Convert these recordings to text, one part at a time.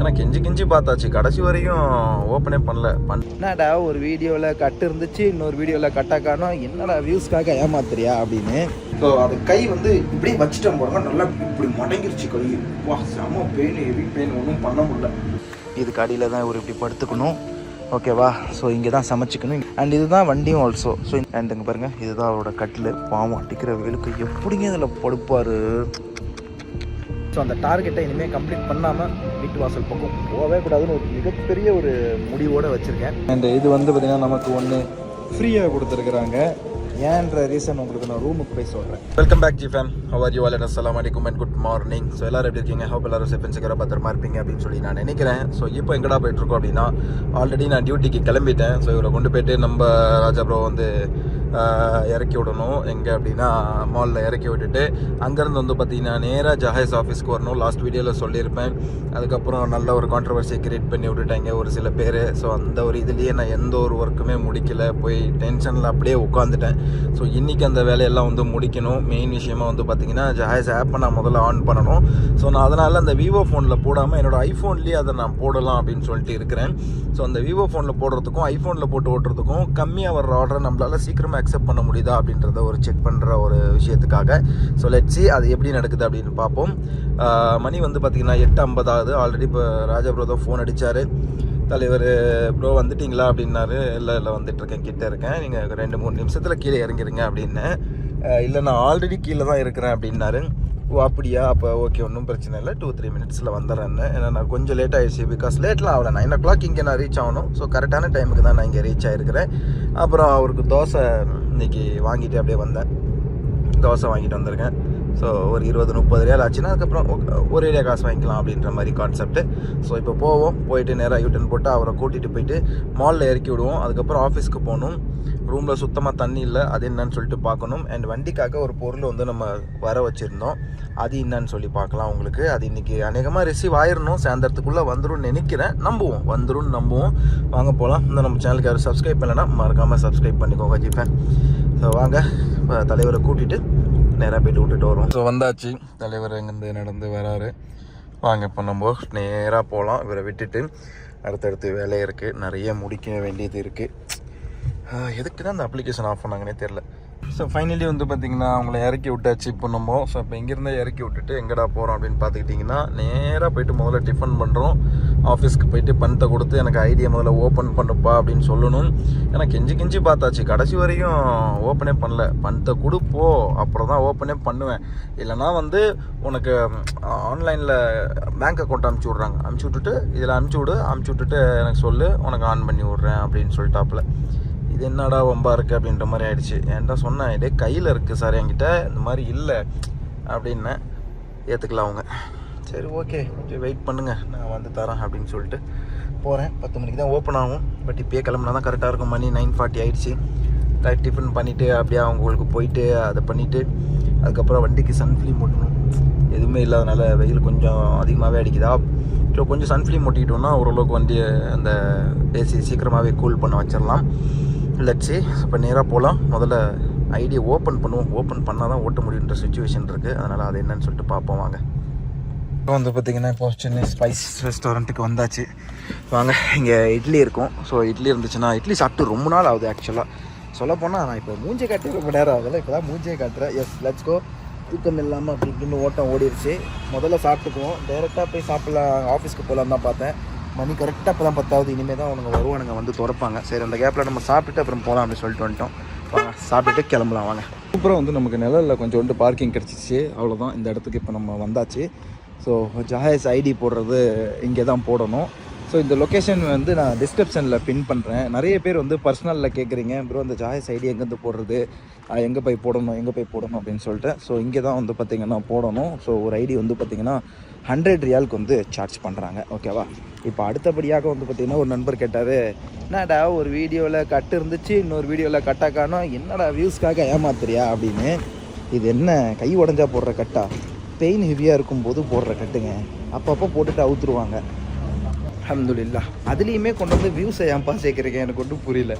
ஏன்னா கெஞ்சி கெஞ்சி பார்த்தாச்சு. கடைசி வரையும் ஓப்பனே பண்ணல. என்னடா ஒரு வீடியோவில் கட்டு இருந்துச்சு இன்னொரு வீடியோவில் கட்டாக காணோம். என்னடா வியூஸ்க்காக ஏமாத்துறியா அப்படின்னு. ஸோ அது கை வந்து இப்படி வச்சுட்டோம் போறாங்க நல்லா இப்படி மடங்கிருச்சு கை. வா செம பெயின் ஹெவி பெயின் ஒன்றும் பண்ண முடியல. இதுக்கு அடியில் தான் இவர் இப்படி படுத்துக்கணும். ஓகேவா ஸோ இங்கே தான் சமைச்சிக்கணும். அண்ட் இதுதான் வண்டியும் ஆல்சோ ஸோ அண்ட் இங்கே பாருங்கள் இதுதான் அவரோட கட்டில். பாவம் அடிக்கிற வெயிலுக்கு எப்படிங்க இதில் படுப்பார்? ஸோ அந்த டார்கெட்டை இனிமேல் கம்ப்ளீட் பண்ணாமல் வீட்டு வாசல் பக்கம் போகவே கூடாதுன்னு ஒரு மிகப்பெரிய ஒரு முடிவோடு வச்சுருக்கேன். அண்ட் இது வந்து பார்த்திங்கன்னா நமக்கு ஒன்று ஃப்ரீயாக கொடுத்துருக்குறாங்க. ஏன்ற ரீசன் உங்களுக்கு நான் ரூமுக்கு போய் சொல்கிறேன் welcome back G fam how are you all அஸ்லாம் வலைக்கும் அண்ட் குட் மார்னிங் ஸோ எல்லாரும் எப்படி இருக்கீங்க? ஹோப் எல்லாரும் சேஃப் செக்யூராக பத்திரமா இருப்பீங்க அப்படின்னு சொல்லி நான் நினைக்கிறேன். ஸோ இப்போ எங்கடா போயிட்டு இருக்கோம் அப்படின்னா ஆல்ரெடி நான் டியூட்டிக்கு கிளம்பிட்டேன். ஸோ இவரை கொண்டு போயிட்டு நம்ம ராஜா ப்ரோ வந்து இறக்கி விடணும். எங்கே அப்படின்னா மாலில் இறக்கி விட்டுட்டு அங்கேருந்து வந்து பார்த்தீங்கன்னா நேராக ஜஹேஸ் ஆஃபீஸ்க்கு வரணும். லாஸ்ட் வீடியோவில் சொல்லியிருப்பேன். அதுக்கப்புறம் நல்ல ஒரு கான்ட்ரவர்சியை க்ரியேட் பண்ணி விட்டுட்டாங்க ஒரு சில பேர். ஸோ அந்த ஒரு இதுலேயே நான் எந்த ஒரு ஒர்க்குமே முடிக்கல. போய் டென்ஷனில் அப்படியே உட்காந்துட்டேன் ஸோ இன்றைக்கி அந்த வேலையெல்லாம் வந்து முடிக்கணும். மெயின் விஷயமா வந்து பார்த்தீங்கன்னா ஜஹேஸ் ஆப்பை நான் முதல்ல ஆன் பண்ணணும். ஸோ நான் அதனால் அந்த விவோ ஃபோனில் போடாமல் என்னோடய ஐஃபோன்லேயே அதை நான் போடலாம் அப்படின்னு சொல்லிட்டு இருக்கிறேன். ஸோ அந்த விவோ ஃபோனில் போடுறதுக்கும் ஐஃபோனில் போட்டு ஓட்டுறதுக்கும் கம்மியாக வர்ற ஆர்டரை நம்மளால் சீக்கிரமாக அக்செப்ட் பண்ண முடியுதா அப்படின்றத ஒரு செக் பண்ணுற ஒரு விஷயத்துக்காக. ஸோ லெட்ஸி அது எப்படி நடக்குது அப்படின்னு பார்ப்போம். மணி வந்து பார்த்திங்கன்னா எட்டு ஐம்பதாவது. ஆல்ரெடி இப்போ ராஜா ப்ரோ தான் ஃபோன் அடித்தார் தலைவர் ப்ரோ வந்துட்டிங்களா? அப்படின்னாரு. இல்லை இல்லை வந்துட்டுருக்கேன் கிட்டே இருக்கேன். நீங்கள் ரெண்டு மூணு நிமிஷத்தில் கீழே இறங்கிருங்க அப்படின்னேன் இல்லை நான் ஆல்ரெடி கீழே தான் இருக்கிறேன் அப்படின்னாரு. ஓ அப்படியா? அப்போ ஓகே ஒன்றும் பிரச்சனை இல்லை. டூ த்ரீ மினிட்ஸில் வந்துடுறேன்னு. ஏன்னா நான் கொஞ்சம் லேட் ஆயிடுச்சு. பிகாஸ் லேட்லாம் ஆகல. நைன் ஓ கிளாக் இங்கே நான் ரீச் ஆகணும். ஸோ கரெக்டான டைமுக்கு தான் நான் இங்கே ரீச் ஆகிருக்கிறேன் அப்புறம் அவருக்கு தோசை இன்னைக்கு வாங்கிட்டு அப்படியே வந்தேன். தோசை வாங்கிட்டு வந்திருக்கேன். ஸோ ஒரு இருபது முப்பது ரியால் ஆச்சுன்னா அதுக்கப்புறம் ஒரு ஏரியா காசு வாங்கிக்கலாம் அப்படின்ற மாதிரி கான்செப்ட்டு ஸோ இப்போ போவோம். போயிட்டு நேராக யூட்டன் போட்டு அவரை கூட்டிகிட்டு போயிட்டு மாலில் இறக்கி விடுவோம். அதுக்கப்புறம் ஆஃபீஸ்க்கு போகணும். ரூமில் சுத்தமாக தண்ணி இல்லை. அது என்னன்னு சொல்லிட்டு பார்க்கணும். அண்ட் வண்டிக்காக ஒரு பொருள் வந்து நம்ம வர வச்சுருந்தோம். அது என்னன்னு சொல்லி பார்க்கலாம் உங்களுக்கு. அது இன்றைக்கி அநேகமாக ரிசீவ் ஆயிடணும் சாயந்தரத்துக்குள்ளே வந்துடும் நினைக்கிறேன். நம்புவோம். வந்துடும் நம்புவோம். வாங்க போகலாம் இந்த நம்ம சேனலுக்கு யாரும் சப்ஸ்கிரைப் பண்ணலைன்னா மறக்காமல் சப்ஸ்கிரைப் பண்ணிக்கோங்க ஜிப்பேன் ஸோ வாங்க. தலைவரை கூட்டிகிட்டு நேராக போய்ட்டு விட்டுட்டு வருவோம். ஸோ வந்தாச்சு. தலைவர் இங்கேருந்து நடந்து வராரு. வாங்க இப்போ நம்ம நேராக போகலாம் இவரை விட்டுட்டு அடுத்தடுத்து வேலை இருக்குது நிறைய முடிக்க வேண்டியது இருக்குது எதுக்கு தான் அந்த அப்ளிகேஷன் ஆஃப் பண்ணாங்கன்னே தெரில ஸோ ஃபைனலி வந்து பார்த்திங்கன்னா அவங்கள இறக்கி விட்டாச்சு. இப்போ நம்ம ஸோ இப்போ இங்கேருந்தே இறக்கி விட்டுட்டு எங்கடா போகிறோம் அப்படின்னு பார்த்துக்கிட்டிங்கன்னா நேராக போயிட்டு முதல்ல டிஃபன் பண்ணுறோம் ஆஃபீஸ்க்கு போயிட்டு பணத்தை கொடுத்து எனக்கு ஐடியா முதல்ல ஓப்பன் பண்ணுப்பா அப்படின்னு சொல்லணும். ஏன்னா கெஞ்சி கெஞ்சி பார்த்தாச்சு. கடைசி வரையும் ஓப்பனே பண்ணல. பணத்தை கொடுப்போ அப்புறம் தான் ஓப்பனே பண்ணுவேன். இல்லைனா வந்து உனக்கு ஆன்லைனில் பேங்க் அக்கௌண்ட் அமுச்சு விட்றாங்க. அமுச்சு விட்டுட்டு இதில் அமுச்சு விடு அமுச்சு விட்டுட்டு எனக்கு சொல்லு உனக்கு ஆன் பண்ணி விட்றேன் அப்படின்னு சொல்லிட்டாப்புல. இது என்னடா வம்பா இருக்குது அப்படின்ற மாதிரி ஆயிடுச்சு. என்கிட்ட சொன்னேன் இதே கையில் இருக்குது சார் என்கிட்ட இந்த மாதிரி இல்லை. அப்படின்னேன் ஏற்றுக்கலாம் அவங்க. சரி ஓகே கொஞ்சம் வெயிட் பண்ணுங்கள் நான் வந்து தரேன் அப்படின்னு சொல்லிட்டு போகிறேன் பத்து மணிக்கு தான் ஓப்பன் ஆகும். பட் இப்போயே கிளம்புனா தான் கரெக்டாக இருக்கும். மணி நைன் ஃபார்ட்டி ஆகிடுச்சு கரெக்ட் டிஃபன் பண்ணிவிட்டு அப்படியே அவங்களுக்கு போயிட்டு அதை பண்ணிவிட்டு அதுக்கப்புறம் வண்டிக்கு சன்ஃப்ளீம் ஓட்டணும். எதுவுமே இல்லாதனால வெயில் கொஞ்சம் அதிகமாகவே அடிக்குதா? ஸோ கொஞ்சம் சன்ஃப்ளீம் ஓட்டிக்கிட்டோம்னா ஓரளவுக்கு வண்டியை அந்த ஏசி சீக்கிரமாகவே கூல் பண்ண வச்சிடலாம். லட்சி இப்போ நேராக போகலாம் முதல்ல ஐடியை ஓப்பன் பண்ணுவோம். ஓப்பன் பண்ணால் தான் ஓட்ட முடியுன்ற சுச்சுவேஷன் இருக்குது அதனால் அது என்னன்னு சொல்லிட்டு பார்ப்போம். வாங்க. இப்போ வந்து பார்த்திங்கன்னா இப்போ சென்னை ஸ்பைஸ் ரெஸ்டாரண்ட்டுக்கு வந்தாச்சு. வாங்க. இங்கே இட்லி இருக்கும். ஸோ இட்லி இருந்துச்சுன்னா இட்லி சாப்பிட்டு ரொம்ப நாள் ஆகுது ஆக்சுவலாக சொல்லப்போனால் நான் இப்போ மூஞ்சே காட்டி ரொம்ப நேரம் ஆகுதுல்ல இப்போ தான் மூஞ்சே காட்டுறேன். எஸ் லெட்ஸ் கோ தூக்கம் இல்லாமல் அப்படி இப்படின்னு ஓட்டம் ஓடிடுச்சு முதல்ல சாப்பிட்டுக்குவோம். டைரெக்டாக போய் சாப்பிட்லாம். ஆஃபீஸ்க்கு போகலான்னு தான் பார்த்தேன். மணி கரெக்டாக அப்போ தான் பத்தாவது. இனிமேல் தான் அவனுங்க வருவானுங்க வந்து திறப்பாங்க. சரி அந்த கேப்பில் நம்ம சாப்பிட்டுட்டு அப்புறம் போகலாம் அப்படின்னு சொல்லிட்டு வந்துட்டோம். வாங்க சாப்பிட்டுட்டு கிளம்பலாம் வாங்க. சூப்பராக வந்து நமக்கு நிழலில் கொஞ்சோண்டு பார்க்கிங் கிடச்சிச்சு. அவ்வளோதான் இந்த இடத்துக்கு இப்போ நம்ம வந்தாச்சு. ஸோ ஜஹாஸ் ஐடி போடுறது இங்கே தான் போடணும். ஸோ இந்த லொக்கேஷன் வந்து நான் டிஸ்கிரிப்ஷனில் பின் பண்ணுறேன் நிறைய பேர் வந்து பர்சனலில் கேட்குறீங்க ப்ரோ அந்த ஜாயஸ் ஐடி எங்கேருந்து போடுறது? எங்கே போய் போடணும்? எங்கே போய் போடணும் அப்படின்னு சொல்லிட்டு. ஸோ இங்கே தான் வந்து பார்த்திங்கன்னா போடணும். ஸோ ஒரு ஐடி வந்து பார்த்திங்கன்னா ஹண்ட்ரட் ரியாலுக்கு வந்து சார்ஜ் பண்ணுறாங்க ஓகேவா இப்போ அடுத்தபடியாக வந்து பார்த்திங்கன்னா ஒரு நண்பர் கேட்டார் என்னடா ஒரு வீடியோவில் கட்டு இருந்துச்சு இன்னொரு வீடியோவில் கட்டாக காணோம் என்னடா வியூஸ்க்காக ஏமாத்துறியா? அப்படின்னு. இது என்ன கை உடஞ்சா போடுற கட்டா பெயின் ஹெவியாக இருக்கும்போது போடுற கட்டுங்க அப்பப்போ போட்டுட்டு அவுத்துருவாங்க. அல்ஹம்துலில்லாஹ் அதுலேயுமே கொண்டு வந்து வியூஸை ஏன்பா சேர்க்குறீங்க? எனக்கு ஒன்றும் புரியல.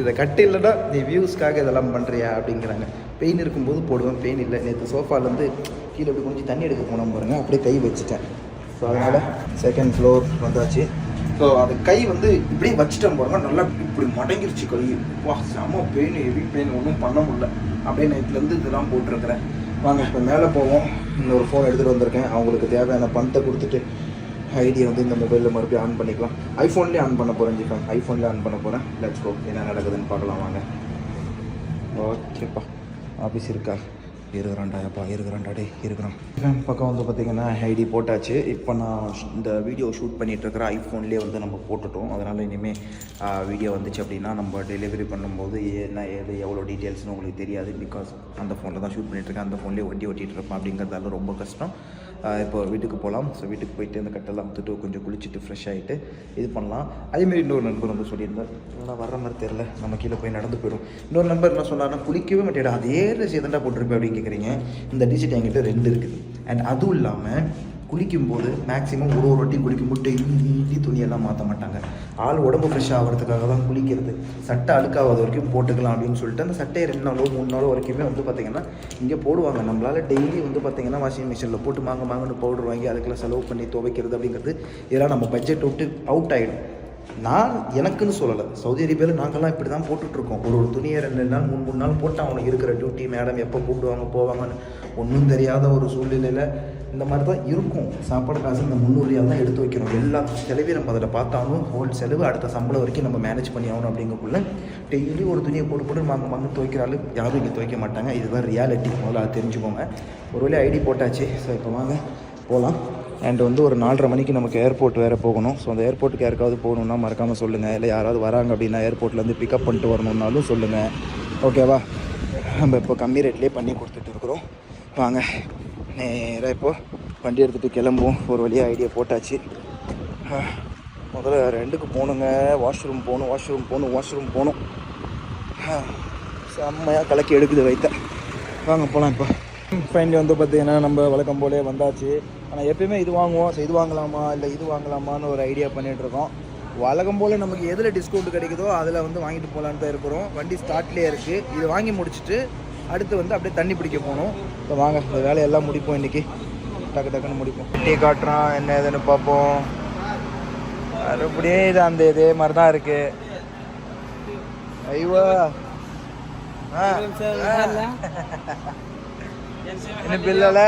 இதை கட்டு இல்லைனா நீ வியூஸ்க்காக இதெல்லாம் பண்ணுறியா அப்படிங்கிறாங்க. பெயின் இருக்கும்போது போடுவேன். பெயின் இல்லை. நேற்று சோஃபாலேருந்து கீழே இப்படி கொஞ்சம் தண்ணி எடுக்க போனோம் பாருங்க. அப்படியே கை வச்சுட்டேன். ஸோ அதனால் செகண்ட் ஃப்ளோர் வந்தாச்சு. ஸோ அது கை வந்து இப்படியே வச்சுட்டேன் பாருங்க. நல்லா இப்படி மடங்கிருச்சு கை. வா செம பெயின் ஹெவி பெயின் ஒன்றும் பண்ண முடியல. அப்படியே நைட்லேருந்து இதெல்லாம் போட்டிருக்கிறேன். வாங்க இப்போ மேலே போவோம். இன்னொரு ஃபோன் எடுத்துகிட்டு வந்திருக்கேன். அவங்களுக்கு தேவையான பணத்தை கொடுத்துட்டு ஐடியை வந்து இந்த மொபைலில் மறுபடியும் ஆன் பண்ணிக்கலாம். ஐஃபோன்லேயே ஆன் பண்ண போகிறேன் ஜிஃபன் ஐஃபோன்லேயே ஆன் பண்ண போகிறேன் லெட்ஸ் கோ என்ன நடக்குதுன்னு பார்க்கலாம் வாங்க. ஓகேப்பா. ஆஃபீஸ் இருக்கா? இருக்கிறான்டாப்பா இருக்கிறான்டா டே இருக்கிறான். பக்கம் வந்து பார்த்தீங்கன்னா ஐடி போட்டாச்சு. இப்போ நான் இந்த வீடியோ ஷூட் பண்ணிகிட்ருக்கிற ஐஃபோன்லேயே வந்து நம்ம போட்டுட்டோம். அதனால் இனிமேல் வீடியோ வந்துச்சு அப்படின்னா நம்ம டெலிவரி பண்ணும்போது என்ன ஏது எவ்வளோ டீட்டெயில்ஸ்னு உங்களுக்கு தெரியாது. பிகாஸ் அந்த ஃபோனில் தான் ஷூட் பண்ணிகிட்ருக்கேன் அந்த ஃபோன்லேயே வண்டி ஓட்டிகிட்டு இருப்பேன் அப்படிங்கிறதால ரொம்ப கஷ்டம். இப்போ வீட்டுக்கு போகலாம். ஸோ வீட்டுக்கு போயிட்டு அந்த கட்டெல்லாம் வந்துட்டு கொஞ்சம் குளிச்சுட்டு ஃப்ரெஷ் ஆகிட்டு இது பண்ணலாம். அதேமாரி இன்னொரு நண்பர் வந்து சொல்லியிருந்தார். நான் வர்ற மாதிரி தெரில நம்ம கீழே போய் நடந்து போயிடும். இன்னொரு நண்பர் என்ன சொன்னார்னா குளிக்கவே மாட்டேடா. அதே ட்ரெஸ் எதண்டா போட்டிருப்பேன் அப்படின்னு கேட்குறீங்க இந்த டிஷர்ட் என்கிட்ட ரெண்டு இருக்குது. அண்ட் அதுவும் இல்லாமல் குளிக்கும்போது மேக்ஸிமம் ஒரு ஒரு வாட்டி குளிக்கும்போது டெய்லி துணியெல்லாம் மாற்ற மாட்டாங்க. ஆள் உடம்பு ஃப்ரெஷ் ஆகிறதுக்காக தான் குளிக்கிறது. சட்டை அழுக்காகாத வரைக்கும் போட்டுக்கலாம் அப்படின்னு சொல்லிட்டு அந்த சட்டையை ரெண்டு நாளோ மூணு நாளோ வரைக்குமே வந்து பார்த்திங்கன்னா இங்கே போடுவாங்க. நம்மளால் டெய்லி வந்து பார்த்திங்கன்னா வாஷிங் மிஷினில் போட்டு மாங்க மாங்கன்னு பவுடர் வாங்கி அதுக்கெல்லாம் செலவு பண்ணி துவைக்கிறது அப்படிங்கிறது இதெல்லாம் நம்ம பட்ஜெட் விட்டு அவுட் ஆகிடும் நான் எனக்குன்னு சொல்லலை. சவுதி அரேபியாவில் நாங்கள்லாம் இப்படி தான் போட்டுட்ருக்கோம். ஒரு ஒரு துணியை ரெண்டு நாள் மூணு மூணு நாள் போட்டு அவனுக்கு இருக்கிற டியூட்டி மேடம் எப்போ கூப்பிடுவாங்க போவாங்கன்னு ஒன்றும் தெரியாத ஒரு சூழ்நிலையில் இந்த மாதிரி தான் இருக்கும். சாப்பாடு காசு இந்த முந்நூறுரியால் தான் எடுத்து வைக்கிறோம் எல்லா செலவையும் நம்ம அதில் பார்த்தாலும் ஹோல் செலவு அடுத்த சம்பளம் வரைக்கும் நம்ம மேனேஜ் பண்ணி ஆகணும் அப்படிங்கக்குள்ள டெய்லி ஒரு துணியை போட்டு போட்டு மங்க மங்க துவைக்கிற ஆளு யாரும் இங்கே துவைக்க மாட்டாங்க. இதுதான் ரியாலிட்டி முதல்ல அதை தெரிஞ்சுக்கோங்க. ஒரு வேலையை ஐடி போட்டாச்சு. ஸோ இப்போ வாங்க போகலாம் அண்ட் வந்து ஒரு நாலரை மணிக்கு நமக்கு ஏர்போர்ட் வேறு போகணும். ஸோ அந்த ஏர்போர்ட்டுக்கு யாருக்காவது போகணுன்னா மறக்காமல் சொல்லுங்கள் இல்லை யாராவது வராங்க அப்படின்னா ஏர்போர்ட்லேருந்து பிக்கப் பண்ணிட்டு வரணுன்னாலும் சொல்லுங்கள் ஓகேவா நம்ம இப்போ கம்மி ரேட்லேயே பண்ணி கொடுத்துட்டு இருக்கிறோம். வாங்க நேராக இப்போது வண்டி எடுத்துகிட்டு கிளம்புவோம். ஒரு வழியாக ஐடியா போட்டாச்சு. முதல்ல ரெண்டுக்கு போகணுங்க வாஷ்ரூம் போகணும் வாஷ்ரூம் போகணும் வாஷ்ரூம் போகணும். செம்மையாக கலக்கி எடுக்குது வைத்த. வாங்க போகலாம் இப்போ. ஃபைனலி வந்து பார்த்தீங்கன்னா நம்ம வழக்கம் போலே வந்தாச்சு. ஆனால் எப்பயுமே இது வாங்குவோம். ஸோ இது வாங்கலாமா? இல்லை இது வாங்கலாமான்னு ஒரு ஐடியா பண்ணிகிட்ருக்கோம் வழக்கம் போல் நமக்கு எதில் டிஸ்கவுண்ட் கிடைக்குதோ அதில் வந்து வாங்கிட்டு போகலான்னு தான் இருக்கிறோம். வண்டி ஸ்டார்ட்லேயே இருக்குது இது வாங்கி முடிச்சுட்டு அடுத்து வந்து அப்படியே தண்ணி பிடிக்க போகணும். இப்போ வாங்க இந்த வேலையெல்லாம் முடிப்போம் இன்றைக்கி டக்கு டக்குன்னு முடிப்போம். டீ காட்டுறான் என்ன ஏதுன்னு பார்ப்போம். மறுபடியும் இது அந்த இதே மாதிரி தான் இருக்குது ஐயோ. ஆ என்ன பில்லால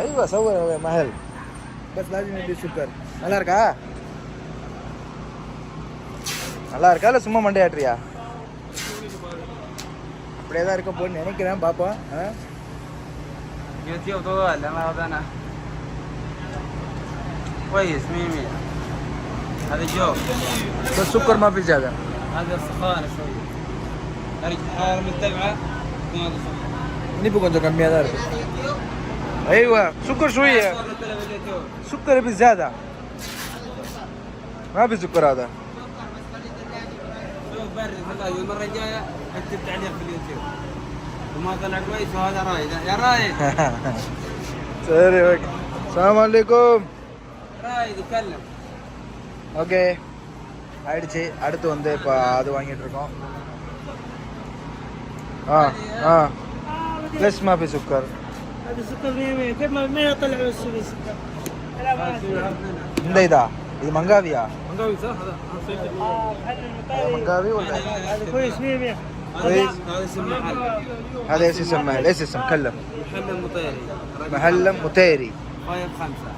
ஐயோ சௌகர் மஹல் பஸ் லாஜி சூப்பர் நல்லா இருக்கா? நல்லா இருக்கா? இல்லை சும்மா மண்டே அப்படியே தான் இருக்க போன்னு நினைக்கிறேன் பாப்பா ஆ يوتيوب طوال لما وضعنا كويس مية مية هذا جوك بس سكر ما في زيادة هذا سخانة شوية درجة حرارة مرتفعة هذا سخان இனிப்பு கொஞ்சம் கம்மியாக தான் இருக்கு ايوه سكر شوية صورت له باليوتيوب سكر بزيادة ما في سكر هذا شوف برد والله المرة الجاية اكتب تعليق في اليوتيوب وما طلع كويس وهذا رايد يا رايد சரி ஓகே அஸ்ஸலாமு அலைக்கும் رايد يتكلم ஓகே ஆயிடுச்சு அடுத்து வந்து இப்போ அது வாங்கிட்டு இருக்கோம் اه اه ليش ما في سكر هذا سكر 100 كيف ما ما يطلع بس في سكر لا ما இந்த இதா இது மங்காவியா منقوي صح هذا هذا منقاوي ولا هذا كويس 100 100 كويس هذا اسم محل هذا ايش اسمه ليش اسم كلم محل المطيري محل متيري طيب خمسة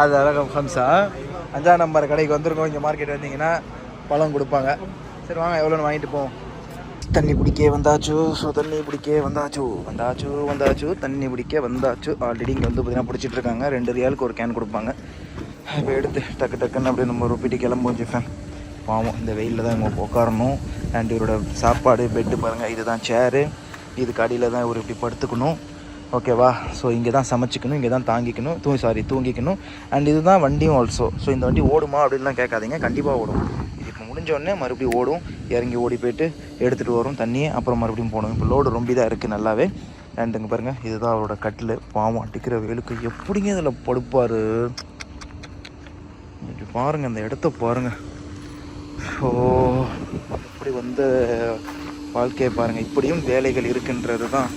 அது ரகம் ஹம்சா அஞ்சாம் நம்பர் கடைக்கு வந்திருக்கோம் இங்கே மார்க்கெட் வந்தீங்கன்னா பழம் கொடுப்பாங்க சரி வாங்க எவ்வளோன்னு வாங்கிட்டு போவோம் தண்ணி பிடிக்க வந்தாச்சு ஸோ தண்ணி பிடிக்க வந்தாச்சு வந்தாச்சு வந்தாச்சு தண்ணி பிடிக்க வந்தாச்சு ஆல்ரெடி இங்கே வந்து பார்த்தீங்கன்னா பிடிச்சிட்டு இருக்காங்க ரெண்டு ரியாலுக்கு ஒரு கேன் கொடுப்பாங்க இப்போ எடுத்து டக்கு டக்குன்னு அப்படியே நம்ம ரொப்பிட்டு கிளம்புவோம் ஜிஃபன். பாவம் இந்த வெயிலில் தான் இவங்க உட்காரணும் அண்ட் இவரோட சாப்பாடு பெட்டு பாருங்கள் இதுதான் சேரு இதுக்கு அடியில் தான் இவர் இப்படி படுத்துக்கணும். ஓகேவா ஸோ இங்கே தான் சமைச்சிக்கணும் இங்கே தான் தாங்கிக்கணும் தூ சாரி தூங்கிக்கணும். அண்ட் இதுதான் வண்டியும் ஆல்சோ ஸோ இந்த வண்டி ஓடுமா அப்படின்லாம் கேட்காதீங்க கண்டிப்பாக ஓடும். இது இப்போ முடிஞ்சோடனே மறுபடியும் ஓடும். இறங்கி ஓடி போயிட்டு எடுத்துகிட்டு வரும் தண்ணியை அப்புறம் மறுபடியும் போகணும். இப்போ லோடு ரொம்ப தான் இருக்குது நல்லாவே. அண்ட் இங்கே பாருங்கள் இதுதான் அவரோட கட்டில். பாவம் அடிக்கிற வெயிலுக்கு எப்படிங்க இதில் படுப்பார்? இப்படி பாருங்கள் அந்த இடத்த பாருங்கள் ஸோ இப்படி வந்த வாழ்க்கையை பாருங்கள் இப்படியும் வேலைகள் இருக்குன்றது தான்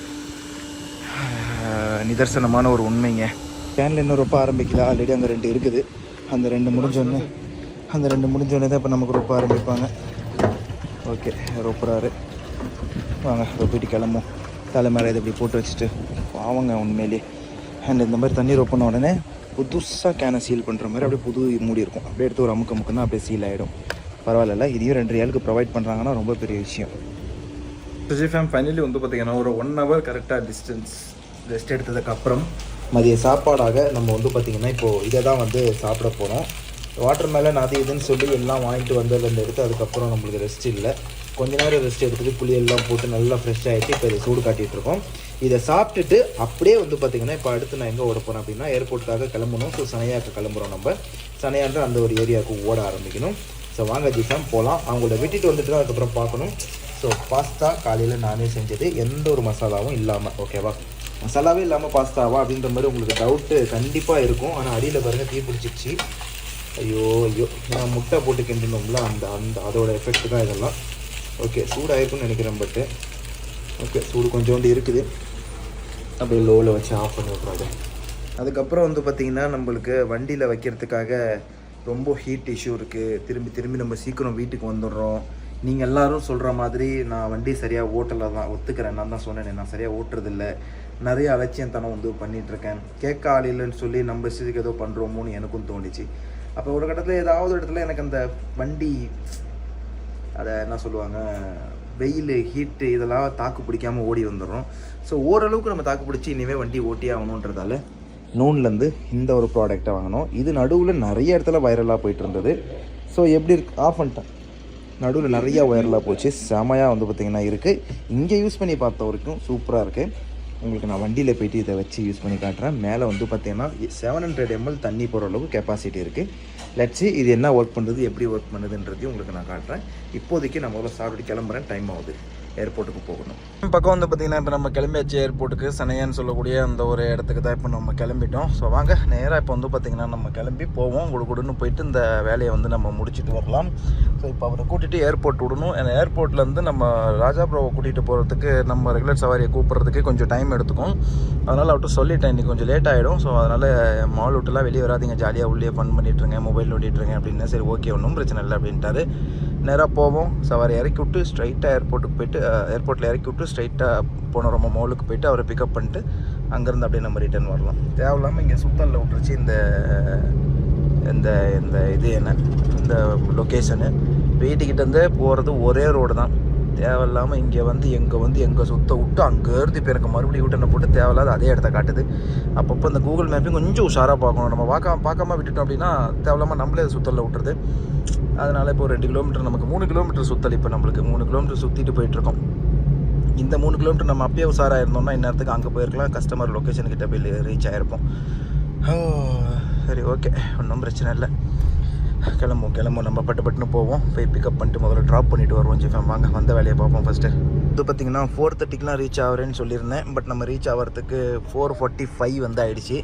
நிதர்சனமான ஒரு உண்மைங்க. கேனில் இன்னும் ரொம்ப ஆரம்பிக்கல. ஆல்ரெடி அங்கே ரெண்டு இருக்குது. அந்த ரெண்டு முடிஞ்சோடனே அந்த ரெண்டு முடிஞ்சோடனே தான் இப்போ நமக்கு ரொம்ப ஆரம்பிப்பாங்க. ஓகே ரொப்புறாரு. வாங்க ரொப்பிட்டு கிளம்பும் தலை மேலே இதை இப்படி போட்டு வச்சுட்டு பாவங்க உண்மையிலேயே அண்ட் இந்த மாதிரி தண்ணி ரொப்பின உடனே புதுசாக கேனை சீல் பண்ணுற மாதிரி அப்படியே புது மூடி இருக்கும். அப்படியே எடுத்து ஒரு அமுக்கு அமுக்குன்னா அப்படியே சீல் ஆகிடும் பரவாயில்ல இதையும் ரெண்டு ரியாலுக்கு ப்ரொவைட் பண்ணுறாங்கன்னா ரொம்ப பெரிய விஷயம். சுஜி ஃபேம் ஃபைனலி வந்து பார்த்தீங்கன்னா ஒரு ஒன் ஹவர் கரெக்டாக டிஸ்டன்ஸ் ரெஸ்ட் எடுத்ததுக்கப்புறம் மதிய சாப்பாடாக நம்ம வந்து பார்த்திங்கன்னா இப்போது இதை தான் வந்து சாப்பிட போகிறோம் வாட்டர் மேலே அது இதுன்னு சொல்லி எல்லாம் வாங்கிட்டு வந்ததுலேருந்து எடுத்து அதுக்கப்புறம் நம்மளுக்கு ரெஸ்ட் இல்லை. கொஞ்ச நேரம் ரெஸ்ட் எடுத்துட்டு புளி எல்லாம் போட்டு நல்லா ஃப்ரெஷ் ஆகிட்டு இப்போ இதை சூடு காட்டிகிட்டு இருக்கோம். இதை சாப்பிட்டுட்டு அப்படியே வந்து பார்த்திங்கன்னா இப்போ அடுத்து நான் எங்கே ஓட போகிறேன் அப்படின்னா ஏர்போர்ட்டுக்காக கிளம்பணும். ஸோ சனையாக்கு கிளம்புறோம் நம்ம. சனையான்ற அந்த ஒரு ஏரியாவுக்கு ஓட ஆரம்பிக்கணும். ஸோ வாங்க ஜிசாம் போகலாம் அவங்கள விட்டுட்டு வந்துட்டு தான் அதுக்கப்புறம் பார்க்கணும். ஸோ பாஸ்தா காலையில் நானே செஞ்சது. எந்த ஒரு மசாலாவும் இல்லாமல் ஓகேவா மசாலாவே இல்லாமல் பாஸ்தாவா அப்படின்ற மாதிரி உங்களுக்கு டவுட்டு கண்டிப்பாக இருக்கும். ஆனால் அடியில் பாருங்கள் தீ பிடிச்சிச்சு ஐயோ ஐயோ. நான் முட்டை போட்டு கிண்டினோம்ல அந்த அந்த அதோட எஃபெக்ட் தான் இதெல்லாம். ஓகே சூடாயிருக்கும்னு நினைக்கிறேன் பட்டு ஓகே சூடு கொஞ்சோண்டு இருக்குது. அப்படியே லோவில் வச்சு ஆஃப் பண்ணி விட்றாங்க அதுக்கப்புறம் வந்து பார்த்திங்கன்னா நம்மளுக்கு வண்டியில் வைக்கிறதுக்காக ரொம்ப ஹீட் இஷ்யூ இருக்குது திரும்பி திரும்பி நம்ம சீக்கிரம் வீட்டுக்கு வந்துடுறோம். நீங்கள் எல்லாரும் சொல்கிற மாதிரி நான் வண்டி சரியாக ஓட்டலை தான் ஒத்துக்கிறேன். நான் தான் சொன்னேன் நான் சரியாக ஓட்டுறதில்ல. நிறைய அலட்சியத்தனம் வந்து பண்ணிகிட்ருக்கேன் கேட்க ஆள் இல்லைன்னு சொல்லி நம்ம இஷ்டத்துக்கு ஏதோ பண்ணுறோமோன்னு எனக்கும் தோணுச்சு. அப்போ ஒரு கட்டத்தில் ஏதாவது இடத்துல எனக்கு அந்த வண்டி அதை என்ன சொல்லுவாங்க வெயில் ஹீட்டு இதெல்லாம் தாக்கு பிடிக்காமல் ஓடி வந்துடுறோம். ஸோ ஓரளவுக்கு நம்ம தாக்கு பிடிச்சி இனிமேல் வண்டி ஓட்டியே ஆகணுன்றதால நூன்லேருந்து இந்த ஒரு ப்ராடக்டை வாங்கினோம். இது நடுவில் நிறைய இடத்துல வைரலாக போயிட்டு இருந்தது ஸோ எப்படி இருக்கு? ஆஃப் பண்ணிட்டேன். நடுவில் நிறையா வைரலாக போச்சு. செமையாக வந்து பார்த்திங்கன்னா இருக்குது இங்கே யூஸ் பண்ணி பார்த்த வரைக்கும் சூப்பராக இருக்குது உங்களுக்கு நான் வண்டியில் போயிட்டு இதை வச்சு யூஸ் பண்ணி காட்டுறேன். மேலே வந்து பார்த்தீங்கன்னா செவன் ஹண்ட்ரட் எம்எல் தண்ணி போகிற அளவுக்கு கெப்பாசிட்டி இருக்குது லட்சி இது என்ன ஒர்க் பண்ணுறது எப்படி ஒர்க் பண்ணுதுன்றதையும் உங்களுக்கு நான் காட்டுறேன். இப்போதைக்கு நான் முதல்ல சாப்பிட்டு கிளம்புறேன். டைம் ஆகுது. ஏர்போர்ட்டுக்கு போகணும். பக்கம் வந்து பார்த்தீங்கன்னா இப்போ நம்ம கிளம்பியாச்சு ஏர்போர்ட்டுக்கு சனையான்னு சொல்லக்கூடிய அந்த ஒரு இடத்துக்கு தான் இப்போ நம்ம கிளம்பிட்டோம். ஸோ வாங்க நேராக இப்போ வந்து பார்த்தீங்கன்னா நம்ம கிளம்பி போவோம். குடுகுடுன்னு போயிட்டு இந்த வேலையை வந்து நம்ம முடிச்சுட்டு வரலாம். ஸோ இப்போ அவரை கூட்டிகிட்டு ஏர்போர்ட் விடணும். ஏன்னா ஏர்போர்ட்லேருந்து நம்ம ராஜாபுராவை கூட்டிகிட்டு போகிறதுக்கு நம்ம ரெகுலர் சவாரியை கூப்பிட்றதுக்கு கொஞ்சம் டைம் எடுத்துக்கும். அதனால் அவர்கிட்ட சொல்லிட்டேன் இன்றைக்கி கொஞ்சம் லேட் ஆகிடும் ஸோ அதனால் மால் விட்டுலாம் வெளியே வராதீங்க. ஜாலியாக உள்ளே ஃபன் பண்ணிட்டுருங்க மொபைல் ஓட்டிட்டுருங்க அப்படின்னு சரி ஓகே ஒன்றும் பிரச்சனை இல்லை. அப்படின்ட்டாரு. நேராக போவோம். சவாரி இறக்கி விட்டு ஸ்ட்ரைட்டாக ஏர்போர்ட்டுக்கு போயிட்டு ஏர்போர்ட்டில் இறக்கி விட்டு ஸ்ட்ரைட்டாக போனோம். ரொம்ப மோலுக்கு போயிட்டு அவரை பிக்கப் பண்ணிட்டு அங்கேருந்து அப்படியே நம்ம ரிட்டர்ன் வரலாம். தேவையில்லாமல் இங்கே சுத்தலில் விட்டுருச்சு இந்த இந்த இந்த இது என்ன? இந்த லொக்கேஷனு வீட்டுக்கிட்டேருந்து போகிறது ஒரே ரோடு தான். தேவையில்லாமல் இங்கே வந்து எங்கே வந்து எங்கே சுத்த விட்டு அங்கேருந்து இப்போ எனக்கு மறுபடியும் விட்டனை போட்டு தேவையில்லாத அதே இடத்த காட்டுது. அப்பப்போ இந்த கூகுள் மேப்பையும் கொஞ்சம் உஷாராக பார்க்கணும். நம்ம பார்க்காம பார்க்காம விட்டுட்டோம் அப்படின்னா தேவையில்லாமல் நம்மளே சுத்தலில் விட்டுறது. அதனால் இப்போ ஒரு ரெண்டு கிலோமீட்டர் நமக்கு மூணு கிலோமீட்டர் சுத்தல் இப்போ நம்மளுக்கு மூணு கிலோமீட்டர் சுற்றிட்டு போயிட்டுருக்கோம். இந்த மூணு கிலோமீட்டர் நம்ம அப்பயே உஷாராக இருந்தோம்னா இந்நேரத்துக்கு அங்கே போயிருக்கலாம். கஸ்டமர் லொக்கேஷன் கிட்ட போய் ரீச் ஆகிருப்போம் சரி ஓகே ஒன்றும் பிரச்சனை இல்லை. கிளம்புவோம் கிளம்புவோம் நம்ம பட்டு பட்டுன்னு போவோம். போய் பிக்கப் பண்ணிட்டு முதல்ல ட்ராப் பண்ணிட்டு வருவோம் ஜிஃபேம் வாங்க வந்த வேலையை பார்ப்போம் ஃபஸ்ட்டு இது பார்த்திங்கன்னா ஃபோர் தேர்ட்டிக்கெலாம் ரீச் ஆகிறேன்னு சொல்லியிருந்தேன். பட் நம்ம ரீச் ஆகிறதுக்கு ஃபோர் ஃபார்ட்டி ஃபைவ் வந்து ஆகிடுச்சு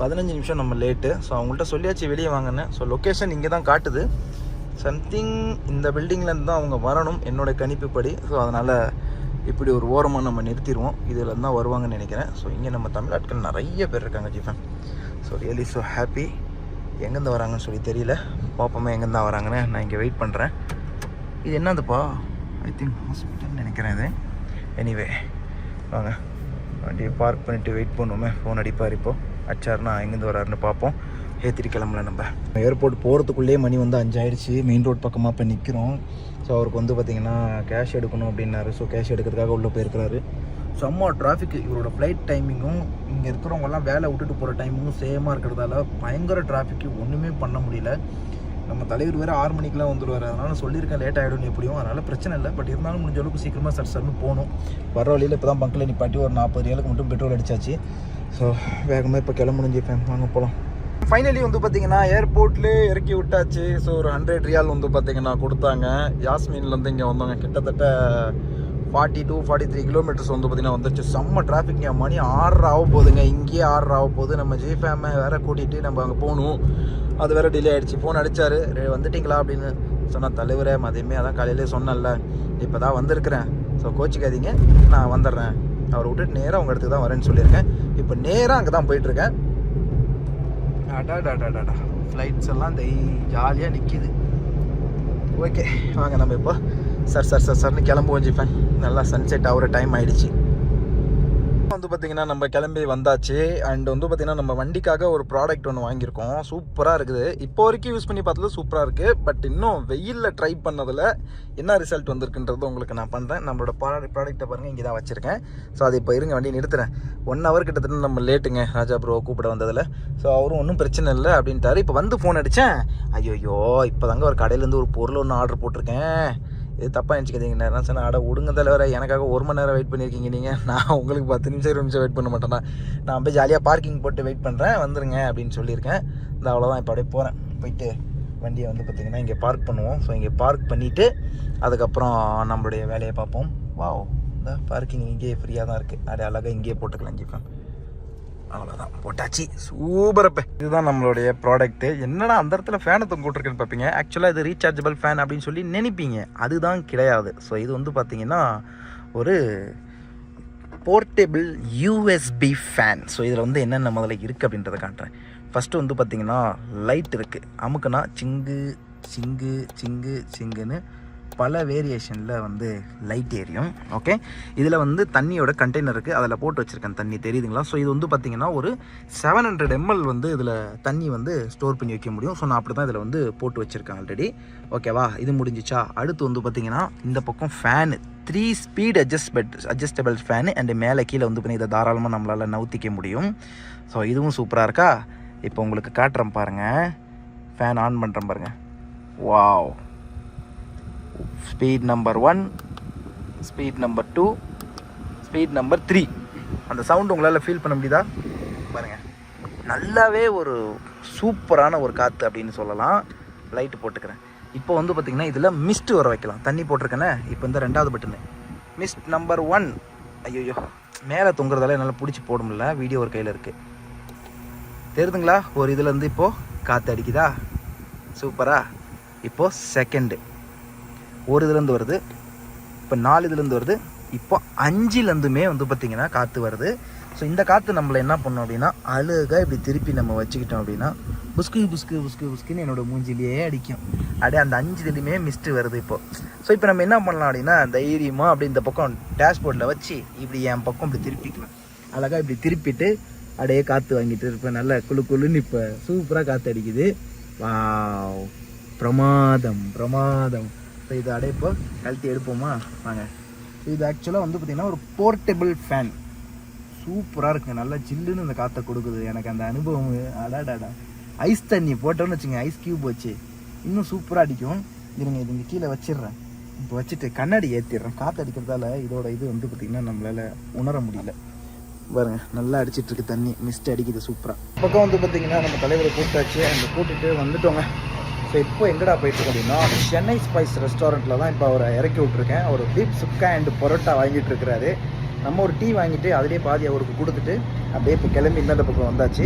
பதினஞ்சு நிமிஷம் நம்ம லேட்டு ஸோ அவங்கள்ட்ட சொல்லியாச்சு வெளியே வாங்கினேன். ஸோ லொக்கேஷன் இங்கே தான் காட்டுது. சம்திங் இந்த பில்டிங்லேருந்து தான் அவங்க வரணும் என்னோட கணிப்புப்படி. ஸோ அதனால் இப்படி ஒரு ஓரமாக நம்ம நிறுத்திடுவோம். இதில் தான் வருவாங்கன்னு நினைக்கிறேன். ஸோ இங்கே நம்ம தமிழ்நாட்கள் நிறைய பேர் இருக்காங்க ஜிஃபன் ஸோ ரியலி ஸோ ஹாப்பி எங்கேருந்து வராங்கன்னு சொல்லி தெரியல. பார்ப்போமே எங்கேருந்து வராங்கன்னு நான் இங்கே வெயிட் பண்ணுறேன் இது என்னதுப்பா? ஐ திங்க் ஹாஸ்பிட்டல் நினைக்கிறேன் இது. எனிவே வாங்க. வண்டியை பார்க் பண்ணிவிட்டு வெயிட் பண்ணுவோமே. ஃபோன் அடிப்பார் இப்போது அச்சார்னா எங்கேருந்து வராருன்னு பார்ப்போம் ஏற்றிட்டு கிளம்பல நம்ம. ஏர்போர்ட் போகிறதுக்குள்ளேயே மணி வந்து அஞ்சாயிடுச்சு. மெயின் ரோட் பக்கமாக இப்போ நிற்கிறோம் ஸோ அவருக்கு வந்து பார்த்திங்கன்னா கேஷ் எடுக்கணும் அப்படின்னாரு. ஸோ கேஷ் எடுக்கிறதுக்காக உள்ளே போயிருக்கிறாரு. செம்ம டிராஃபிக்கு இவரோட ஃப்ளைட் டைமிங்கும் இங்கே இருக்கிறவங்கெல்லாம் வேலை விட்டுட்டு போகிற டைமிங்கும் சேமாக இருக்கிறதால பயங்கர டிராஃபிக்கு ஒன்றுமே பண்ண முடியல. நம்ம தலைவர் வேறு ஆறு மணிக்கெலாம் வந்துடுவார் அதனால் சொல்லியிருக்கேன் லேட் ஆகிடும் எப்படியும். அதனால் பிரச்சனை இல்லை. பட் இருந்தாலும் முடிஞ்ச அளவுக்கு சீக்கிரமாக சர் சர்னு போகணும். வர வழியில் இப்போ தான் பங்கில் நிப்பாட்டி ஒரு நாற்பது ஏழுக்கு மட்டும் பெட்ரோல் அடிச்சாச்சு. ஸோ வேகமாக இப்போ கிளம்பணும் ஜிஃபேன் வாங்க போகலாம் ஃபைனலி வந்து பார்த்தீங்கன்னா ஏர்போர்ட்லேயே இறக்கி விட்டாச்சு. ஸோ ஒரு ஹண்ட்ரட் ரியால் வந்து பார்த்தீங்கன்னா கொடுத்தாங்க. யாஸ்மீன்லேருந்து இங்கே வந்தவங்க. கிட்டத்தட்ட forty two forty three kilometres வந்து பார்த்தீங்கன்னா வந்துருச்சு. செம்ம டிராஃபிக்ங்க மணி ஆறு ஆக போகுதுங்க. இங்கேயே ஆறு ஆக போகுது. நம்ம ஜி ஃபேமை வேற கூட்டிகிட்டு நம்ம அங்கே போகணும். அது வேற டிலே ஆகிடுச்சு ஃபோன் அடித்தார் வந்துட்டிங்களா? அப்படின்னு சொன்ன தலைவரே மதியமே அதான் காலையிலே சொன்னேன்ல. இப்போ தான் வந்திருக்கிறேன். ஸோ கோச்சிக்காதீங்க. நான் வந்துடுறேன். அவரை விட்டுட்டு நேராக உங்கள் இடத்துக்கு தான் வரேன்னு சொல்லியிருக்கேன். இப்போ நேராக அங்கே தான் போயிட்டுருக்கேன். டாடா ஃப்ளைட்ஸ் எல்லாம் ஜாலியாக நிற்கிது ஓகே வாங்க நம்ம இப்போ சார் சார் சார் சார்னு கிளம்புவோம் ஜிஃபன் நல்லா சன்செட் ஆகிற டைம் ஆகிடுச்சு வந்து பார்த்தீங்கன்னா நம்ம கிளம்பி வந்தாச்சு. அண்ட் வந்து பார்த்திங்கன்னா நம்ம வண்டிக்காக ஒரு ப்ராடக்ட் ஒன்று வாங்கியிருக்கோம். சூப்பராக இருக்குது. இப்போ வரைக்கும் யூஸ் பண்ணி பார்த்தது சூப்பராக இருக்குது பட் இன்னும் வெயிலில் ட்ரை பண்ணதில் என்ன ரிசல்ட் வந்திருக்குன்றது உங்களுக்கு நான் பண்ணுறேன் நம்மளோட ப்ராடக்ட் ப்ராடக்ட்டை பாருங்கள் இங்கே தான் வச்சுருக்கேன். ஸோ அது இப்போ இருங்க வண்டி நிறுத்துறேன். ஒன் ஹவர் கிட்டத்தட்ட நம்ம லேட்டுங்க ராஜா ப்ரோ கூப்பிட வந்ததில். ஸோ அவரும் ஒன்றும் பிரச்சனை இல்லை அப்படின்ட்டாரு. இப்போ வந்து ஃபோன் அடித்தேன் ஐயோயோ இப்போ தாங்க ஒரு கடையிலேருந்து ஒரு பொருள் ஒன்று ஆர்டர் போட்டிருக்கேன். இது தப்பாக நினச்சிக்காதீங்க. நான் சொன்னேன். அட விடுங்க தலைவரை எனக்காக ஒரு மணி நேரம் வெயிட் பண்ணியிருக்கீங்க நீங்கள் நான் உங்களுக்கு பத்து நிமிஷம் இருபது நிமிஷம் வெயிட் பண்ண மாட்டேன்னா நான் போய் ஜாலியாக பார்க்கிங் போட்டு வெயிட் பண்ணுறேன் வந்துருங்க அப்படின்னு சொல்லியிருக்கேன். இந்த அவ்வளோதான் இப்போ அப்படியே போகிறேன் போயிட்டு வண்டியை வந்து பார்த்திங்கன்னா இங்கே பார்க் பண்ணுவோம். ஸோ இங்கே பார்க் பண்ணிவிட்டு அதுக்கப்புறம் நம்மளுடைய வேலையை பார்ப்போம். வா இந்த பார்க்கிங் இங்கேயே ஃப்ரீயாக தான் இருக்குது அப்படியே அழகாக இங்கேயே போட்டுக்கலாம் ஜிஃபன் அவ்வளோதான் போட்டாச்சு. சூப்பரப்பே இதுதான் நம்மளுடைய ப்ராடக்ட்டு என்னடா அந்த இடத்துல ஃபேனை தொங்கிட்டுருக்குன்னு பார்ப்பீங்க. ஆக்சுவலாக இது ரீசார்ஜபிள் ஃபேன் அப்படின்னு சொல்லி நினைப்பீங்க. அதுதான் கிடையாது. ஸோ இது வந்து பார்த்தீங்கன்னா ஒரு போர்ட்டபிள் யூஎஸ்பி ஃபேன் ஸோ இதில் வந்து என்னென்ன முதல்ல இருக்குது அப்படின்றத காட்டுறேன். ஃபஸ்ட்டு வந்து பார்த்தீங்கன்னா லைட் இருக்குது அமுக்குனா சிங்கு சிங்கு சிங்கு சிங்குன்னு பல வேரியேஷனில் வந்து லைட் ஏரியும் ஓகே இதில் வந்து தண்ணியோட கண்டெய்னர் இருக்குது அதில் போட்டு வச்சுருக்கேன் தண்ணி. தெரியுதுங்களா? ஸோ இது வந்து பார்த்திங்கன்னா ஒரு செவன் ஹண்ட்ரட் எம்எல் வந்து இதில் தண்ணி வந்து ஸ்டோர் பண்ணி வைக்க முடியும். ஸோ நான் அப்படி தான் இதில் வந்து போட்டு வச்சுருக்கேன் ஆல்ரெடி ஓகேவா இது முடிஞ்சிச்சா? அடுத்து வந்து பார்த்திங்கன்னா இந்த பக்கம் fan three speed adjustment adjustable fan and மேலே கீழே வந்து பண்ணி இதை தாராளமாக நம்மளால் நவுத்திக்க முடியும். ஸோ இதுவும் சூப்பராக இருக்கா? இப்போ உங்களுக்கு காட்டுறேன் பாருங்கள் ஃபேன் ஆன் பண்ணுறேன் பாருங்கள் wow speed number one speed number two speed number three அந்த சவுண்ட் உங்களால் ஃபீல் பண்ண முடியுதா? பாருங்கள் நல்லாவே ஒரு சூப்பரான ஒரு காற்று அப்படின்னு சொல்லலாம். லைட்டு போட்டுக்கிறேன். இப்போ வந்து பார்த்திங்கன்னா இதில் மிஸ்ட் வர வைக்கலாம். தண்ணி போட்டிருக்கேனே? இப்போ இந்த ரெண்டாவது பட்டனு மிஸ்ட் நம்பர் ஒன் ஐயோயோ. மேலே தொங்குறதால என்னால் பிடிச்சி போட முடியல. வீடியோ ஒரு கையில் இருக்குது தெரியுதுங்களா ஒரு இதுலேருந்து இப்போது காற்று அடிக்குதா? சூப்பரா இப்போது செகண்டு ஒரு இதுலேருந்து வருது இப்போ நாலு இதுலேருந்து வருது இப்போ அஞ்சுலேருந்துமே வந்து பார்த்திங்கன்னா காற்று வருது. ஸோ இந்த காற்று நம்மளை என்ன பண்ணோம் அப்படின்னா அழுகாக இப்படி திருப்பி நம்ம வச்சுக்கிட்டோம் அப்படின்னா புஸ்கு புஸ்கு புஸ்கு புஸ்குன்னு என்னோட மூஞ்சிலேயே அடிக்கும். அப்படியே அந்த அஞ்சு இதுலேயுமே மிஸ்ட்டு வருது இப்போ. ஸோ இப்போ நம்ம என்ன பண்ணலாம் அப்படின்னா தைரியமாக அப்படி இந்த பக்கம் டேஷ்போர்டில் வச்சு இப்படி என் பக்கம் இப்படி திருப்பிக்கலாம். அழகாக இப்படி திருப்பிட்டு அப்படியே காற்று வாங்கிட்டு இருப்பேன். நல்லா குளு குளுன்னு இப்போ சூப்பராக காற்று அடிக்குது. வாவ். பிரமாதம் பிரமாதம். இப்போ இது அடைப்போ இப்போ கழட்டி எடுப்போமா? வாங்க. இது ஆக்சுவலாக வந்து பார்த்திங்கன்னா ஒரு போர்ட்டபிள் ஃபேன் சூப்பராக இருக்குங்க. நல்லா ஜில்லுன்னு இந்த காற்றை கொடுக்குது. எனக்கு அந்த அனுபவம் அடாடாடா. ஐஸ் தண்ணி போட்டோன்னு வச்சுங்க ஐஸ் கியூப் வச்சு. இன்னும் சூப்பராக அடிக்கும். இருங்க இது இங்கே கீழே வச்சிடுறேன். இப்போ வச்சுட்டு கண்ணாடி ஏற்றிடுறேன் காற்று அடிக்கிறதால இதோட இது வந்து பார்த்திங்கன்னா நம்மளால் உணர முடியல. பாருங்க நல்லா அடிச்சிட்டு இருக்கு தண்ணி. மிஸ்ட் அடிக்குது சூப்பராக பக்கம் வந்து பார்த்தீங்கன்னா நம்ம தலைவரை கூப்பிட்டாச்சு. அந்த கூட்டிட்டு வந்துட்டோங்க. ஸோ இப்போ எங்கடா போயிட்டு இருக்கோம் அப்படின்னா சென்னை ஸ்பைஸ் ரெஸ்டாரண்ட்டில் தான் இப்போ அவரை இறக்கி விட்ருக்கேன் அவர் பீப் சுக்கா அண்ட் பரோட்டா வாங்கிட்டு இருக்கிறாரு. நம்ம ஒரு டீ வாங்கிட்டு அதிலே பாதி அவருக்கு கொடுத்துட்டு அப்படியே இப்போ கிளம்பி இந்தாண்ட பக்கம் வந்தாச்சு.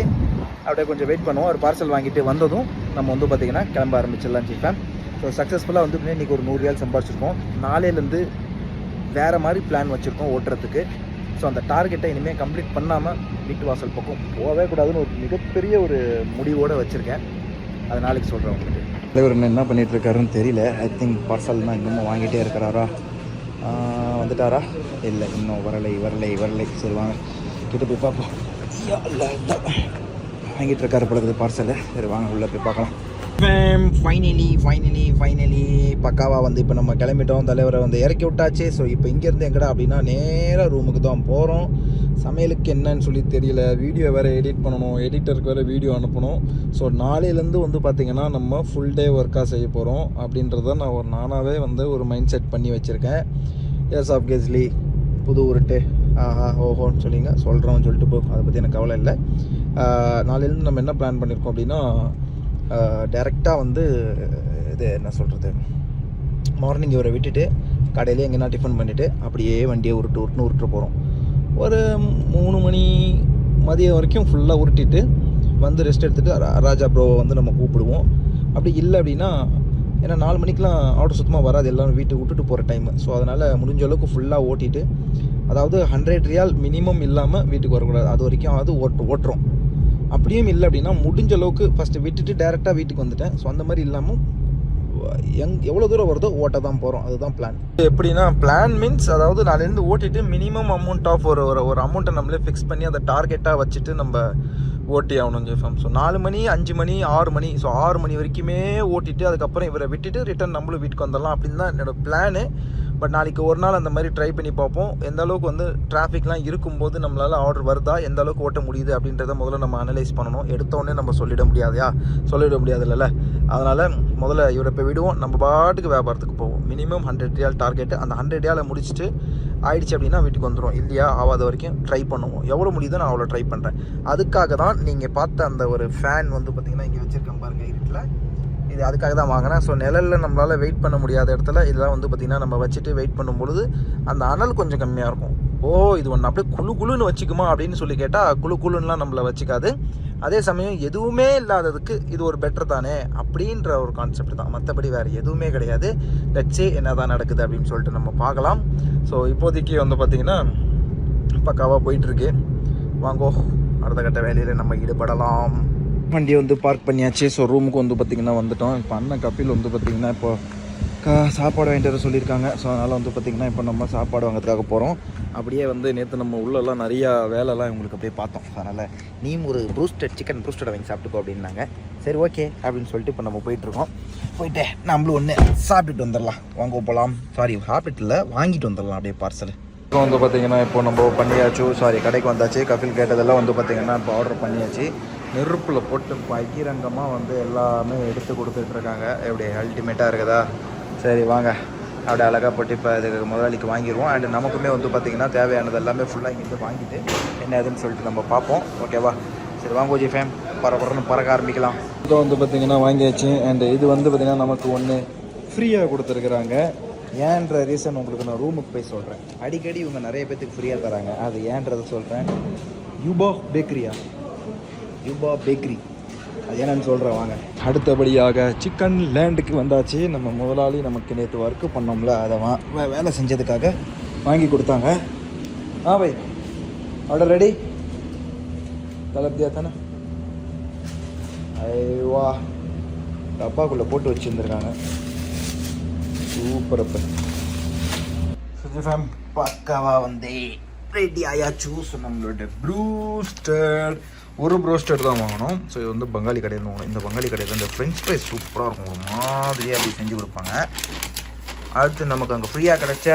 அப்படியே கொஞ்சம் வெயிட் பண்ணுவோம். ஒரு பார்சல் வாங்கிட்டு வந்ததும் நம்ம வந்து பார்த்திங்கன்னா கிளம்ப ஆரம்பிச்சிடலாம் சீஃபேன் ஸோ சக்ஸஸ்ஃபுல்லாக வந்து இன்றைக்கி ஒரு நூறு ரியால் சம்பாரிச்சிருக்கோம். நாளையிலேருந்து வேறு மாதிரி பிளான் வச்சுருக்கோம் ஓட்டுறதுக்கு. ஸோ அந்த டார்கெட்டை இனிமேல் கம்ப்ளீட் பண்ணாமல் வீட்டு வாசல் பக்கம் போகவே கூடாதுன்னு ஒரு மிகப்பெரிய ஒரு முடிவோடு வச்சுருக்கேன். அது நாளைக்கு சொல்கிறேன் உங்களுக்கு. தலைவர் இன்னும் என்ன பண்ணிகிட்டு இருக்காருன்னு தெரியல ஐ திங்க் பார்சல்னால் இன்னமும் வாங்கிட்டே இருக்கிறாரா? வந்துட்டாரா? இல்லை இன்னும் வரலை வரலை வரலை. சரி வாங்க. கிட்ட போய் பார்ப்போம். வாங்கிட்டு இருக்காரு பழகுது பார்சலை சரி வாங்க உள்ளே போய் பார்க்கலாம். ஃபைனலி ஃபைனலி ஃபைனலி பக்காவாக வந்து இப்போ நம்ம கிளம்பிட்டோம். தலைவரை வந்து இறக்கி விட்டாச்சு. ஸோ இப்போ இங்கேருந்து எங்கடா அப்படின்னா நேராக ரூமுக்கு தான் போகிறோம் சமையலுக்கு என்னன்னு சொல்லி தெரியல. வீடியோ வேறு எடிட் பண்ணணும். எடிட்டருக்கு வேறு வீடியோ அனுப்பணும். ஸோ நாளையிலேருந்து வந்து பார்த்திங்கன்னா நம்ம ஃபுல் டே ஒர்க்காக செய்ய போகிறோம் அப்படின்றத நான் ஒரு நானாகவே வந்து ஒரு மைண்ட் செட் பண்ணி வச்சுருக்கேன். எஸ் ஆஃப் கெஸ்லி புது உருட்டு ஆஹா ஓஹோன்னு சொல்லிங்க சொல்கிறோம்னு சொல்லிட்டு போ அதை பற்றி எனக்கு கவலை இல்லை. நாளையிலேருந்து நம்ம என்ன பிளான் பண்ணியிருக்கோம் அப்படின்னா டைரெக்டாக வந்து இது என்ன சொல்கிறது மார்னிங் இவரை விட்டுட்டு கடையிலே எங்கேனா டிஃபன் பண்ணிவிட்டு அப்படியே வண்டியை உருட்டு உருட்டுன்னு உருட்டு போகிறோம் ஒரு மூணு மணி மதியம் வரைக்கும் ஃபுல்லாக உருட்டிட்டு வந்து ரெஸ்ட் எடுத்துகிட்டு ராஜா ப்ரோவை வந்து நம்ம கூப்பிடுவோம். அப்படி இல்லை அப்படின்னா ஏன்னா நாலு மணிக்கெலாம் ஆட்டோ சுத்தமாக வராது. எல்லோரும் வீட்டுக்கு விட்டுட்டு போகிற டைமு ஸோ அதனால் முடிஞ்ச அளவுக்கு ஃபுல்லாக ஓட்டிட்டு அதாவது ஹண்ட்ரட் ரியால் மினிமம் இல்லாமல் வீட்டுக்கு வரக்கூடாது. அது வரைக்கும் அது ஓட்டு ஓட்டுறோம். அப்படியும் இல்லை அப்படின்னா முடிஞ்ச அளவுக்கு ஃபஸ்ட்டு விட்டுட்டு டேரெக்டாக வீட்டுக்கு வந்துட்டேன். ஸோ அந்த மாதிரி இல்லாமல் எங் எவ்வளோ தூரம் வருதோ ஓட்ட தான் போகிறோம் அதுதான் பிளான் எப்படின்னா பிளான் மீன்ஸ் அதாவது நாலேருந்து ஓட்டிட்டு மினிமம் அமௌண்ட் ஆஃப் ஒரு ஒரு ஒரு அமௌண்ட்டை நம்மளே ஃபிக்ஸ் பண்ணி அதை டார்கெட்டாக வச்சுட்டு நம்ம ஓட்டி ஆகணும் ஜெஃபம் ஸோ நாலு மணி அஞ்சு மணி ஆறு மணி ஸோ ஆறு மணி வரைக்குமே ஓட்டிட்டு அதுக்கப்புறம் இவரை விட்டுட்டு ரிட்டர்ன் நம்மளும் வீட்டுக்கு வந்துடலாம் அப்படின்னு தான் என்னோடய பிளானு பட் நாளைக்கு ஒரு நாள் அந்த மாதிரி ட்ரை பண்ணி பார்ப்போம். எந்த அளவுக்கு வந்து டிராஃபிக்லாம் இருக்கும்போது நம்மளால் ஆர்டர் வருதா? எந்த அளவுக்கு ஓட்ட முடியுது? அப்படின்றத முதல்ல நம்ம அனலைஸ் பண்ணணும். எடுத்தோடனே நம்ம சொல்லிட முடியாதையா? சொல்லிட முடியாதுல்ல அதனால் முதல்ல இவரை இப்போ விடுவோம். நம்ம பாட்டுக்கு வியாபாரத்துக்கு போவோம். மினிமம் ஹண்ட்ரட் ரியால் டார்கெட்டு அந்த ஹண்ட்ரட் ரியாலை முடிச்சுட்டு ஆயிடுச்சு அப்படின்னா வீட்டுக்கு வந்துடும் இல்லையா? ஆகாத வரைக்கும் ட்ரை பண்ணுவோம். எவ்வளோ முடியுதோ நான் அவ்வளோ ட்ரை பண்ணுறேன் அதுக்காக தான் நீங்கள் பார்த்த அந்த ஒரு ஃபேன் வந்து பார்த்திங்கன்னா இங்கே வச்சுருக்கேன் பாருங்கள் இருட்டில். இது அதுக்காக தான் வாங்கினேன் ஸோ நிழலில் நம்மளால் வெயிட் பண்ண முடியாத இடத்துல இதெல்லாம் வந்து பார்த்திங்கன்னா நம்ம வச்சுட்டு வெயிட் பண்ணும் பொழுது அந்த அனல் கொஞ்சம் கம்மியாக இருக்கும். ஓ இது ஒன்று அப்படியே குழு குழுன்னு வச்சுக்குமா அப்படின்னு சொல்லி கேட்டால் குழு குழுன்னுலாம் நம்மளை வச்சுக்காது. அதே சமயம் எதுவுமே இல்லாததுக்கு இது ஒரு பெட்டர் தானே அப்படின்ற ஒரு கான்செப்ட் தான். மற்றபடி வேறு எதுவுமே கிடையாது. லட்சே என்ன தான் நடக்குது அப்படின்னு சொல்லிட்டு நம்ம பார்க்கலாம். ஸோ இப்போதைக்கு வந்து பார்த்திங்கன்னா பக்காவாக போயிட்டுருக்கு வாங்கோ அடுத்த கட்ட வேலையில் நம்ம ஈடுபடலாம். வண்டியை வந்து பார்க் பண்ணியாச்சு. ஸோ ரூமுக்கு வந்து பார்த்திங்கன்னா வந்துட்டோம். இப்போ அண்ணன் கபில் வந்து பார்த்திங்கன்னா இப்போ கா சாப்பாடு வாங்கிட்டு வர சொல்லியிருக்காங்க. ஸோ அதனால் வந்து பார்த்திங்கன்னா இப்போ நம்ம சாப்பாடு வாங்கிறதுக்காக போகிறோம் அப்படியே வந்து நேற்று நம்ம உள்ளெல்லாம் நிறையா வேலைலாம் இவங்களுக்கு அப்படியே பார்த்தோம். அதனால் நீ ஒரு ப்ரூஸ்டட் சிக்கன் ப்ரூஸ்டட் வாங்கி சாப்பிட்டுக்கோ அப்படின்னாங்க. சரி ஓகே அப்படின்னு சொல்லிட்டு இப்போ நம்ம போயிட்டுருக்கோம் போயிட்டு நம்மளும் ஒன்று சாப்பிட்டுட்டு வந்துடலாம். வாங்க போகலாம் சாரி சாப்பிட்டு இல்லை வாங்கிட்டு வந்துடலாம் அப்படியே பார்சல் இப்போ வந்து பார்த்திங்கன்னா இப்போ நம்ம பண்ணியாச்சு. சாரி கடைக்கு வந்தாச்சு. கபில் கேட்டதெல்லாம் வந்து பார்த்திங்கன்னா இப்போ ஆர்டர் பண்ணியாச்சு. நெருப்பில் போட்டு பகிரங்கமாக வந்து எல்லாமே எடுத்து கொடுத்துட்டு இருக்காங்க எப்படி அல்டிமேட்டாக இருக்குதா? சரி வாங்க. அப்படியே அழகாக போட்டு இப்போ இதுக்கு முதலாளிக்கு வாங்கிடுவோம் அண்ட் நமக்குமே வந்து பார்த்திங்கன்னா தேவையானது எல்லாமே ஃபுல்லாக இங்கேருந்து வாங்கிட்டு என்ன ஏதுன்னு சொல்லிட்டு நம்ம பார்ப்போம். ஓகேவா சரி வாங்க ஓஜி ஃபேம் பரபரன்னு பறக்க ஆரம்பிக்கலாம். இது வந்து பார்த்திங்கன்னா வாங்கியாச்சு. அண்ட் இது வந்து பார்த்திங்கன்னா நமக்கு ஒன்று ஃப்ரீயாக கொடுத்துருக்குறாங்க. ஏன்ற ரீசன் உங்களுக்கு நான் ரூமுக்கு போய் சொல்கிறேன் அடிக்கடி இவங்க நிறைய பேத்துக்கு ஃப்ரீயாக தராங்க. அது ஏன்றதை சொல்கிறேன் யூபா பேக்கரியா யூபா பேக்கரி அது என்னன்னு சொல்கிறேன் வாங்க. அடுத்தபடியாக சிக்கன் லேண்டுக்கு வந்தாச்சு. நம்ம முதலாளி நமக்கு நேற்று ஒர்க்கு பண்ணோம்ல அதை வா வேலை செஞ்சதுக்காக வாங்கி கொடுத்தாங்க. ஆ பை. ஆர்டர் ரெடி தளர்த்தியா தானே ஐவா. டப்பாக்குள்ளே போட்டு வச்சுருந்துருக்காங்க. சூப்பர் அப்போ. ஃபேம் பக்காவா வந்து. ரெடி ஆயாச்சு ஸோ நம்மளோட ப்ரூஸ்டர் ஒரு ப்ரோஸ்டர் தான் வாங்கணும். ஸோ இது வந்து பங்காளி கடையில் வாங்கணும். இந்த பங்காளி கடையில் இந்த ஃப்ரெஞ்ச் ஃப்ரைஸ் சூப்பராக இருக்கும். ஒரு மாதிரியாக அப்படி செஞ்சு கொடுப்பாங்க. அடுத்து நமக்கு அங்கே ஃப்ரீயாக கிடைச்ச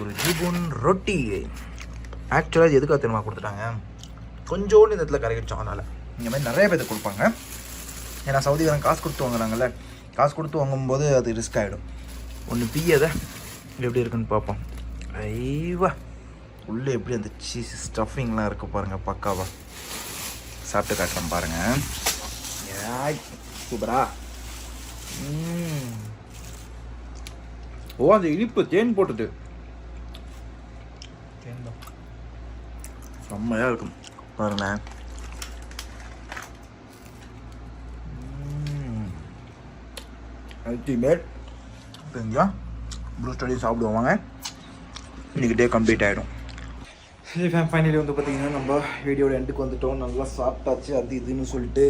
ஒரு ஜிபுன் ரொட்டி ஆக்சுவலாக இது எதுக்காக தெரியுமா கொடுத்துட்டாங்க? கொஞ்சோண்டு இந்த இடத்துல கரைக்கிடுச்சோம் அதனால். இந்த மாதிரி நிறைய பேர்த்துக்கு கொடுப்பாங்க. ஏன்னா சவுதிக்காரன் காசு கொடுத்து வாங்குறாங்கல்ல காசு கொடுத்து வாங்கும்போது அது ரிஸ்க் ஆகிடும் ஒன்று பியதை எப்படி இருக்குன்னு பார்ப்போம். ஐவா உள்ளே எப்படி அந்த சீஸ் ஸ்டஃபிங்லாம் இருக்குது பாருங்கள் பக்காவா. சாப்பிட்டு காட்டுறேன் பாருங்கள் ஏய், சூப்பரா. ஓ அந்த இனிப்பு தேன் தான் செம்மையாக இருக்கும். பாருங்களேன் அல்டிமேட் கொஞ்சம் ப்ளூ ஸ்டடி சாப்பிடுவோம் வாங்க. இன்னைக்கு டே கம்ப்ளீட் ஆகிடும் ஃபேம் ஃபைனலி வந்து பார்த்தீங்கன்னா நம்ம வீடியோட எண்டுக்கு வந்துட்டோம். நல்லா சாப்பிட்டாச்சு அது இதுன்னு சொல்லிட்டு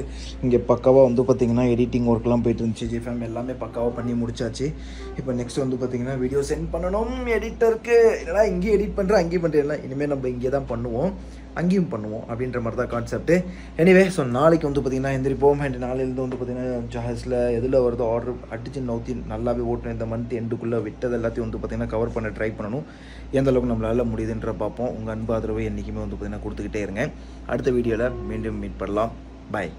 இங்கே பக்காவாக வந்து பார்த்தீங்கன்னா எடிட்டிங் ஒர்க்லாம் போயிட்டு இருந்துச்சு ஜி ஃபேம் எல்லாமே பக்காவாக பண்ணி முடிச்சாச்சு. இப்போ நெக்ஸ்ட் வந்து பார்த்தீங்கன்னா வீடியோ சென்ட் பண்ணணும் எடிட்டருக்கு இல்லைனா இங்கேயும் எடிட் பண்ணுறேன் அங்கேயும் பண்ணுறேன் இனிமேல் நம்ம இங்கே தான் பண்ணுவோம். அங்கேயும் பண்ணுவோம் அப்படின்ற மாதிரி தான் கான்செப்ட் எனிவே ஸோ நாளைக்கு வந்து பார்த்தீங்கன்னா எந்திரிப்போம். அண்ட் நாளையிலேருந்து வந்து பார்த்தீங்கன்னா ஜாஸில் எதில் வருதோ ஆர்டர் அடிச்சு நவுத்தி நல்லாவே ஓட்டணும் இந்த மந்த் எண்டுக்குள்ளே விட்டது எல்லாத்தையும் வந்து பார்த்தீங்கன்னா கவர் பண்ண ட்ரை பண்ணணும். எந்த அளவுக்கு நம்மளால் முடியுதுன்ற பார்ப்போம். உங்கள் அன்பு ஆதரவை என்றைக்குமே வந்து பார்த்தீங்கன்னா கொடுத்துக்கிட்டே இருங்க. அடுத்த வீடியோவில் மீண்டும் மீட் பண்ணலாம். பாய்